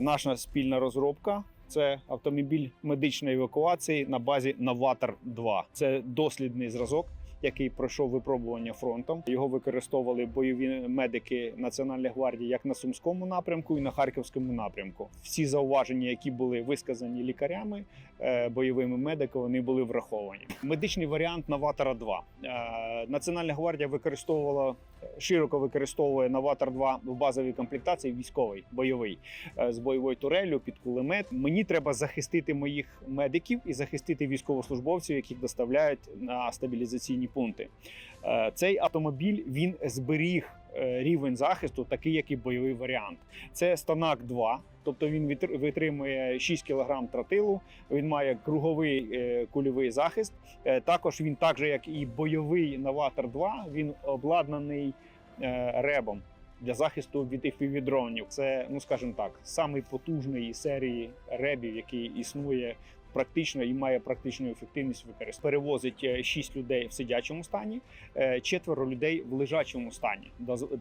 Наша спільна розробка. Це автомобіль медичної евакуації на базі Новатор 2. Це дослідний зразок, який пройшов випробування фронтом. Його використовували бойові медики Національної гвардії як на сумському напрямку, і на харківському напрямку. Всі зауваження, які були висказані лікарями, е, бойовими медиками, вони були враховані. Медичний варіант Новатора 2. Е, Національна гвардія використовувала широко використовує Новатор 2 в базовій комплектації військовий бойовий е, з бойовою турелью під кулемет. Мені треба захистити моїх медиків і захистити військовослужбовців, яких доставляють на стабілізаційні пункти. Е, Цей автомобіль він зберіг рівень захисту, такий, як і бойовий варіант. Це Станак 2. Тобто він витр- витримує 6 кг тротилу, він має круговий е, кульовий захист. Е, також він, так же як і бойовий Новатор 2, він обладнаний е, ребом для захисту від FPV-дронів. Це, ну скажімо так, самий потужний серії ребів, який існує практично і має практичну ефективність використання. Перевозить 6 людей в сидячому стані, е, четверо людей в лежачому стані.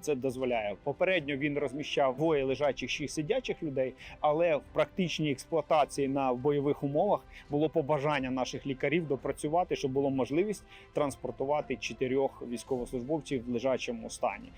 Це дозволяє. Попередньо він розміщав двоє лежачих, шість сидячих людей, але в практичній експлуатації на бойових умовах було побажання наших лікарів допрацювати, щоб було можливість транспортувати чотирьох військовослужбовців в лежачому стані.